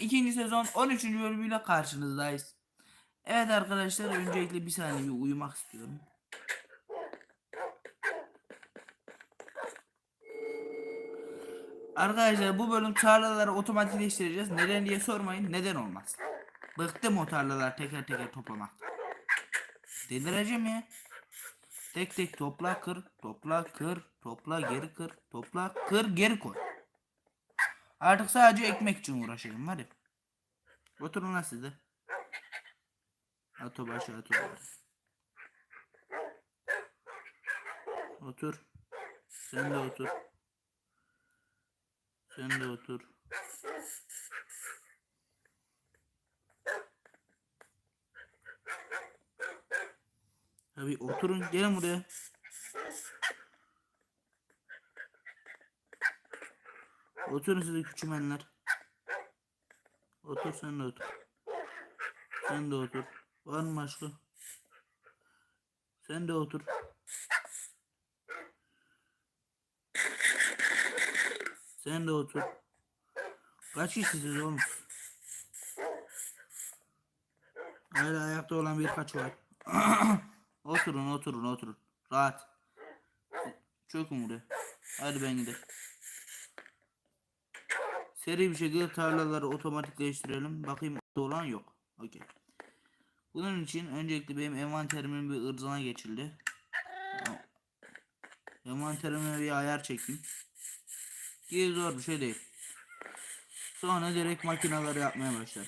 ikinci sezon 13. bölümüyle karşınızdayız. Evet arkadaşlar öncelikle bir saniye uyumak istiyorum. Arkadaşlar bu bölüm tarlaları otomatikleştireceğiz. Neden diye sormayın. Neden olmaz. Bıktım o tarlalar teker teker toplamaktan. Delireceğim ya. Tek tek topla kır, topla kır, topla geri kır, topla kır geri koy. Artık sadece ekmek için uğraşıyorum var ya. Oturun lan siz de. Atı başı atı başı. Otur. Sen de otur. Sen de otur. Tabii oturun gelin buraya. Oturun siz küçümenler. Otur sen de otur. Sen de otur. Var mı başka? Sen de otur. Sen de otur. Kaç kişisiniz oğlum? Hala ayakta olan birkaç var. oturun oturun oturun. Rahat. Çökün buraya. Hadi ben gidelim. Seri bir şekilde tarlaları otomatikleştirelim. Bakayım olan yok. Okey. Bunun için öncelikle benim envanterimin bir ırzına geçildi. Envanterime bir ayar çekeyim. Ki zor bir şey değil. Sonra direkt makinaları yapmaya başlar.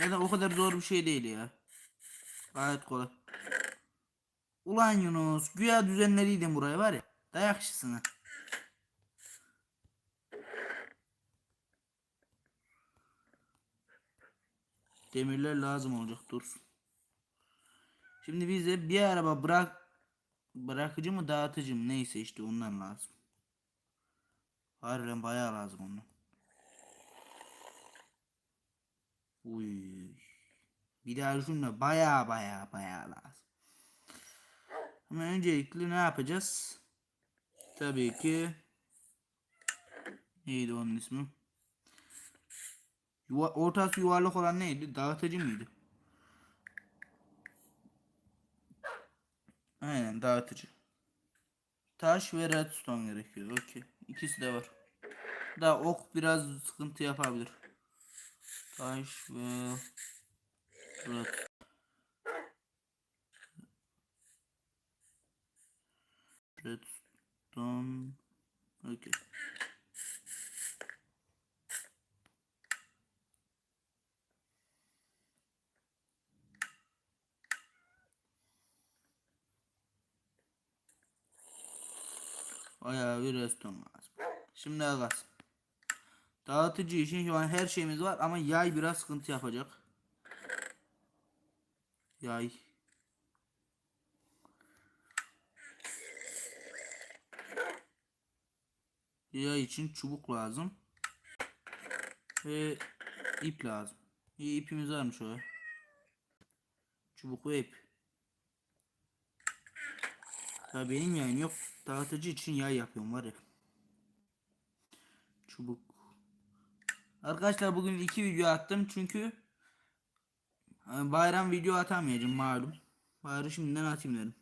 Ya o kadar zor bir şey değil ya. Gayet kolay. Ulan Yunus güya düzenleriydin buraya var ya. Dayakçısın Demirler lazım olacak dursun. Şimdi bize bir araba bırak bırakıcı mı dağıtıcı mı neyse işte ondan lazım. Harbiden bayağı lazım ondan. Uy. Bir daha şunla bayağı bayağı bayağı lazım. Ama öncelikle ne yapacağız? Tabii ki neydi onun ismi? Yuva, ortası yuvarlak olan neydi? Dağıtıcı mıydı? Aynen dağıtıcı. Taş ve redstone gerekiyor. Okey. İkisi de var. Da ok biraz sıkıntı yapabilir. Taş ve red. Redstone. Okey. Bayağı bir restoran lazım. Şimdi Agas. Dağıtıcı için şu an her şeyimiz var ama yay biraz sıkıntı yapacak. Yay. Yay için çubuk lazım. Ve ip lazım. İyi ipimiz varmış o. Çubuk ve ip. Ya benim yayın yok. Dağıtıcı için yay yapıyorum var ya. Çubuk. Arkadaşlar bugün iki video attım çünkü e, bayram video atamayacağım malum. Bari şimdiden atayım dedim.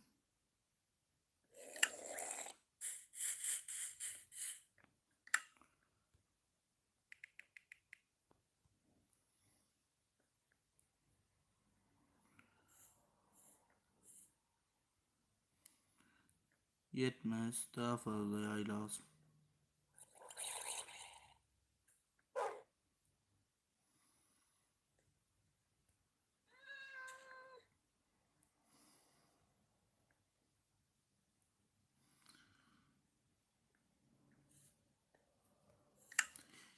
Yetmez. Daha fazla yay lazım.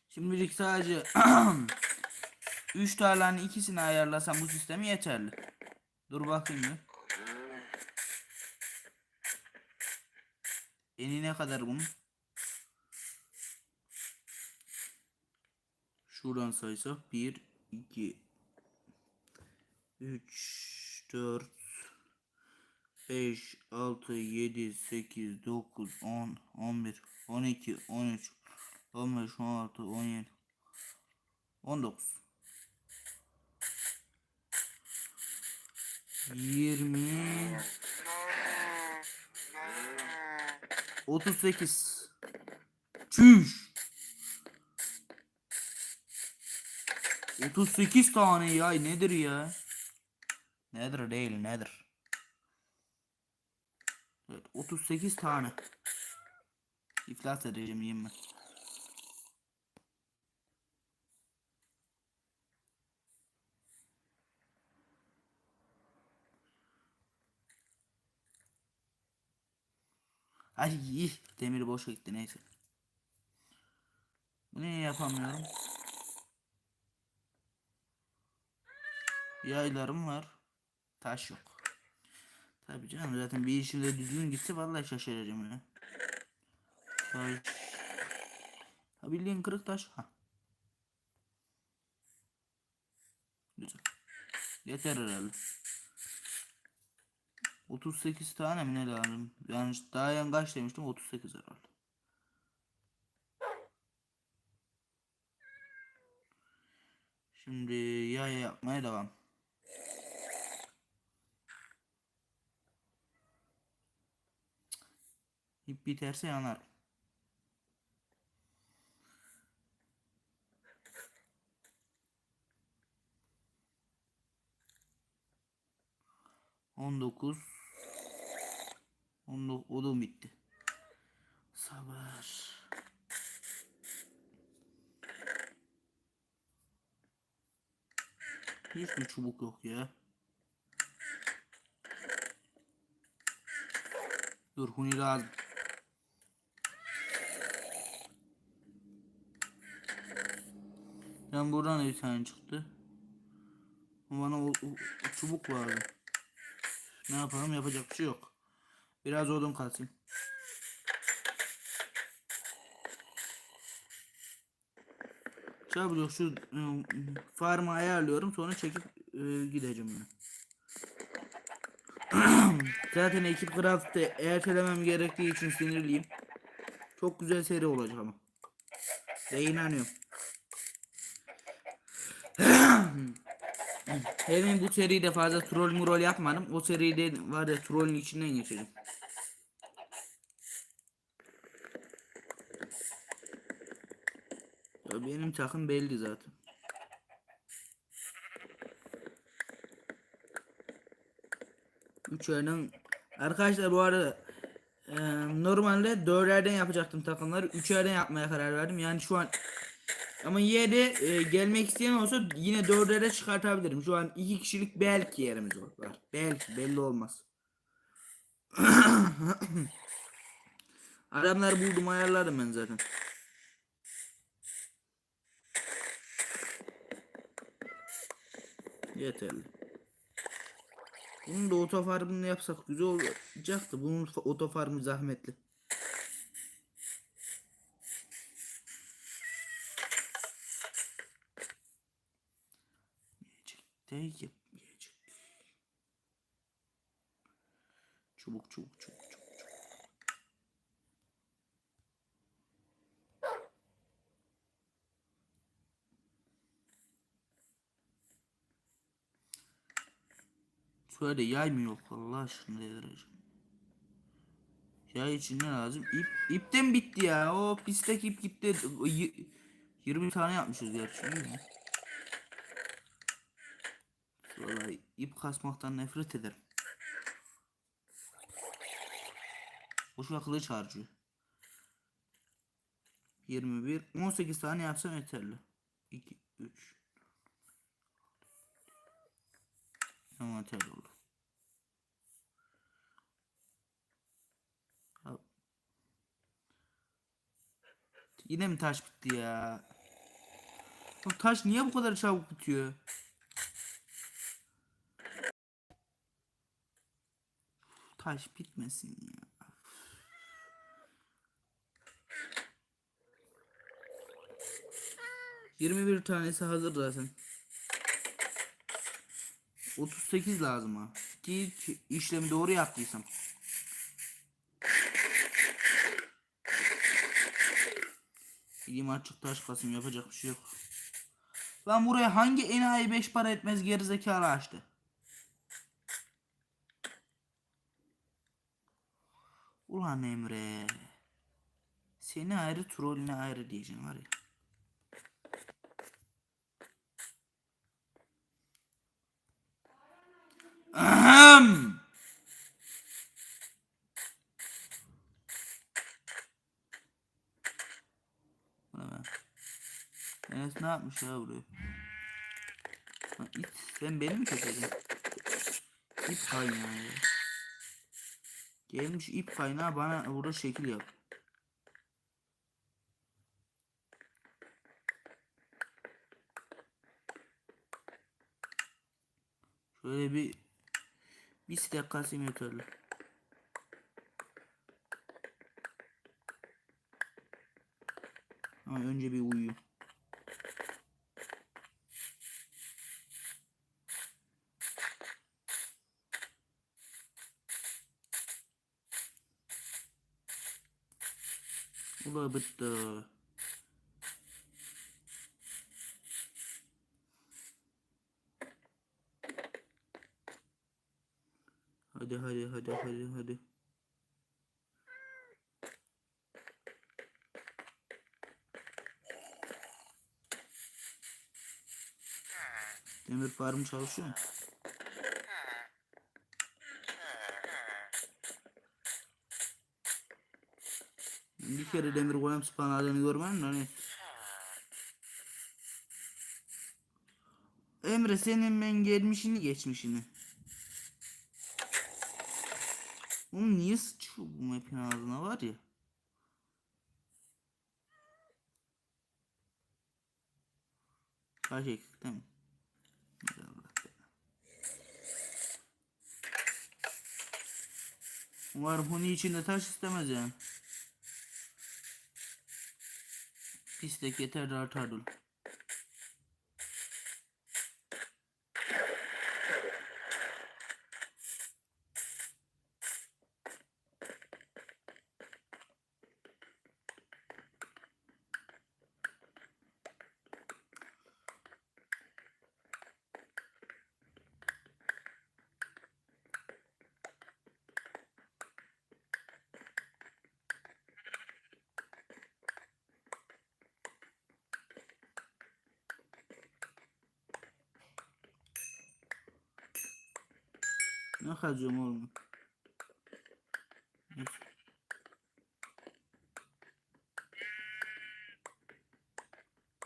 Şimdilik sadece 3 tarlanın ikisini ayarlasam bu sistemi yeterli. Dur bakayım bir. Eni ne kadar bunun? Şuradan saysak 1, 2, 3, 4, 5, 6, 7, 8, 9, 10, 11, 12, 13, 15, 16, 17, 19. 20 38 Çüş. 38 tane ya nedir ya? Nedir değil nedir? Evet 38 tane. İflas edeceğim yemin Ay demir boşa gitti neyse. Bu niye yapamıyorum? Yaylarım var. Taş yok. Tabii canım zaten bir işimde düzgün gitse vallahi şaşıracağım ya. Taş. Ha bildiğin kırık taş. Ha. Güzel. Yeter herhalde. 38 tane mi ne lazım? Yani daha yan kaç demiştim? 38 herhalde. Şimdi yay yapmaya devam. İp biterse yanar. On dokuz. On dokuz. Odun bitti. Sabır. Hiç mi çubuk yok ya? Dur huni lazım. Ben buradan bir tane çıktı. Bana o, o- o çubuk vardı. Ne yapalım yapacak bir şey yok. Biraz odun kalsın. Çabucak şu ıı, farmı ayarlıyorum sonra çekip ıı, gideceğim ben. Zaten ekip craft'ı ertelemem gerektiği için sinirliyim. Çok güzel seri olacak ama. Ve inanıyorum. Hem bu seride fazla troll murol yapmadım. O seride var ya trollün içinden geçeceğim. Benim takım belli zaten. Üç yerden arkadaşlar bu arada e, normalde dörderden yapacaktım takımları. Üçerden yapmaya karar verdim. Yani şu an ama de e, gelmek isteyen olsa yine dördere çıkartabilirim. Şu an iki kişilik belki yerimiz var. Belki belli olmaz. Adamları buldum ayarladım ben zaten. Yeterli. Bunun da otofarmını yapsak güzel olacaktı. Bunun fa- otofarmı zahmetli. Yiyecek de yiyecek. yiyecek. Çubuk çubuk çubuk Şöyle yay mı yok Allah aşkına delireceğim. Yay için ne lazım? İp, ipten bitti ya. O pistek ip gitti. O y- 20 tane yapmışız gerçi. iyi mi? Vallahi ip kasmaktan nefret ederim. Boşuna kılıç harcıyor. 21 18 tane yapsam yeterli. 2 3 Olur. Ya- Yine mi taş bitti ya? Bu taş niye bu kadar çabuk bitiyor? Taş bitmesin ya. Yirmi bir tanesi hazır zaten. 38 lazım ha. Ki işlemi doğru yaptıysam. Gideyim açık taş kasım yapacak bir şey yok. Lan buraya hangi enayi 5 para etmez gerizekalı açtı? Ulan Emre. Seni ayrı trollüne ayrı diyeceğim var ya. Ahem. Enes ne yapmış ya buraya? Lan it, sen beni mi çekeceksin? İp kaynağı. Gelmiş ip kaynağı bana burada şekil yap. Şöyle bir bir kasayım yeterli. Ama önce bir uyuyayım. Ula bitti. Hadi hadi hadi hadi hadi. Demir farm çalışıyor mu? Bir kere demir golem spawnladığını görmedin mi? Hani? Emre senin ben gelmişini geçmişini. Oğlum niye sıçıyor bu map'in ağzına var ya? Kaç eksik değil mi? Umarım Huni içinde taş istemez yani. Pislik yeter de artar dolu. Ne kazıyorum oğlum?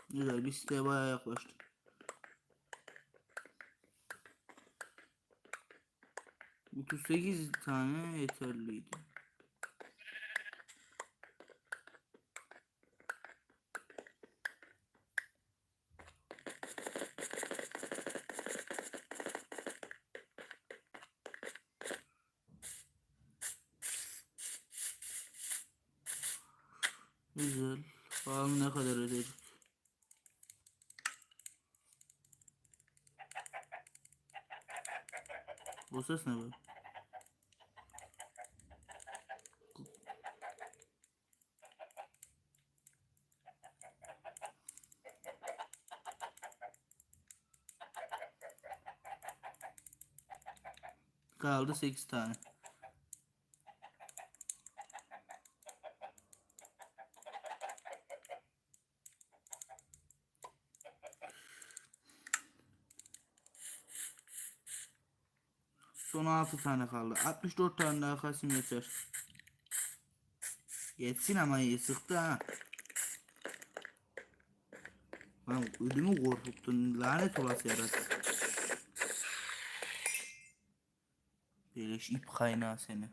Güzel bir siteye bayağı yaklaştık. Otuz sekiz tane yeterliydi. Güzel. Bakalım ne kadar ödeyecek. Bu ses ne be? Kaldı 8 tane. 6 tane kaldı. 64 tane daha kasım yeter. Yetsin ama iyi sıktı ha. Lan ödümü korkuttun. Lanet olası yarası. Beleş ip kaynağı seni.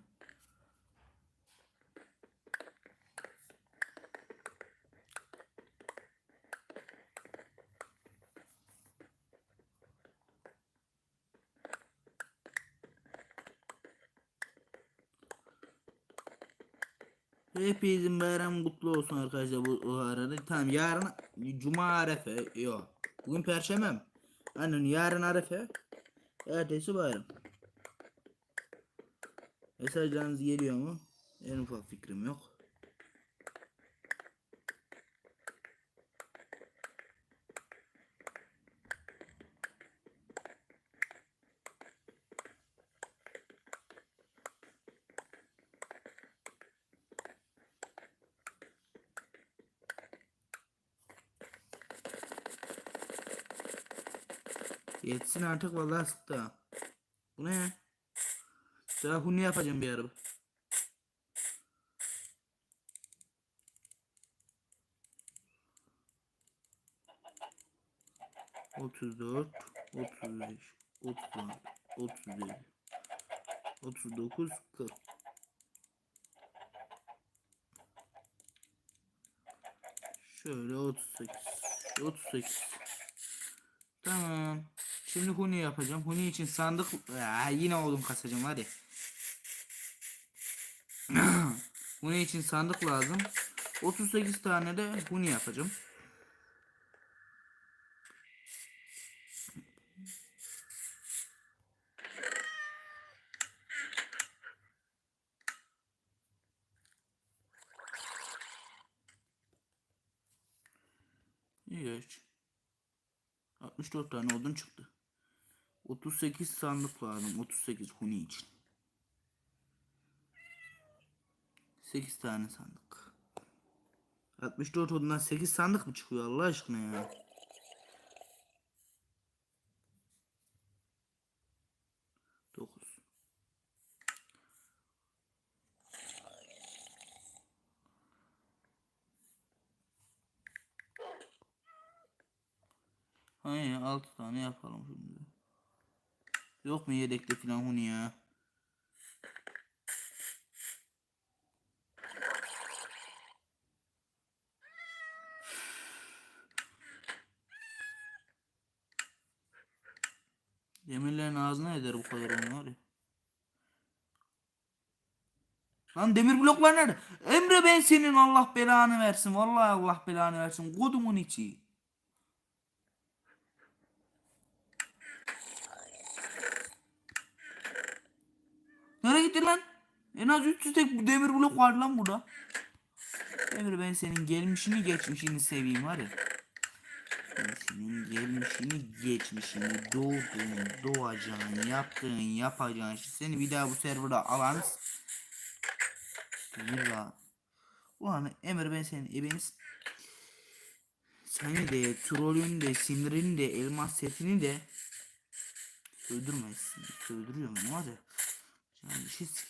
Hepinizin bayram kutlu olsun arkadaşlar bu o arada. Tamam yarın Cuma Arefe. Yok. Bugün Perşembe mi? Aynen yarın Arefe. Ertesi bayram. Mesajlarınız geliyor mu? En ufak fikrim yok. Yetsin artık vallahi sıktı. Bu ne ya? Daha huni yapacağım bir araba. Otuz dört, otuz beş, otuz otuz yedi, otuz dokuz, kırk. Şöyle 38. 38. Tamam. Şimdi huni yapacağım. Huni için sandık Aa, yine odun kasacağım hadi. huni için sandık lazım. 38 tane de huni yapacağım. Geç. 64 tane odun çıktı. 38 sandık lazım. 38 huni için. 8 tane sandık. 64 odundan 8 sandık mı çıkıyor Allah aşkına ya? Dokuz. Hayır 6 tane yapalım şimdi. Yok mu yedekte filan huni ya? Demirlerin ağzına eder bu kadar onu var ya. Lan demir bloklar nerede? Emre ben senin Allah belanı versin. Vallahi Allah belanı versin. Kodumun içi. Nereye gitti lan? En az 300 tek demir blok var lan burada. Emre ben senin gelmişini geçmişini seveyim. Ben senin gelmişini geçmişini doğduğun doğacağın yaptığın yapacağın şey seni bir daha bu serverda alanız. Bir daha. Ulan Emre ben senin ebeniz. Seni de trollünü de sinirini de elmas setini de Öldürmezsin. Öldürüyor beni var ya. Yani Emre.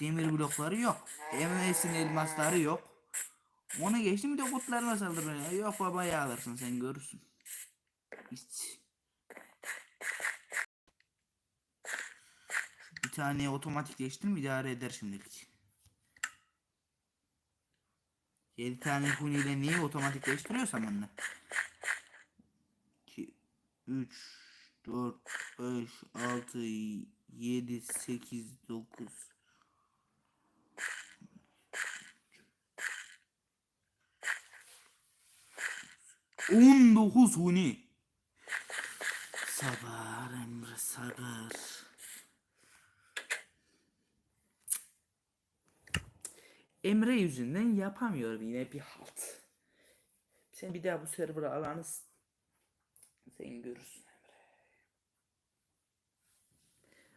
Demir blokları yok. Emre'sin elmasları yok. Onu geçtim bir de kutlarına saldırmaya. Yok baba yağlarsın sen görürsün. Hiç. Bir tane otomatikleştim idare eder şimdilik. 7 tane huniyle neyi otomatikleştiriyorsam onunla. 2 3 4 5 6 7 8 9 19 huni. Sabır Emre sabır. Emre yüzünden yapamıyorum yine bir halt. Sen bir daha bu server'a alanız sen görürsün Emre.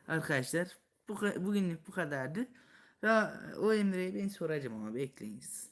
Arkadaşlar bu, bugünlük bu kadardı. Ya o Emre'yi ben soracağım ama bekleyiniz.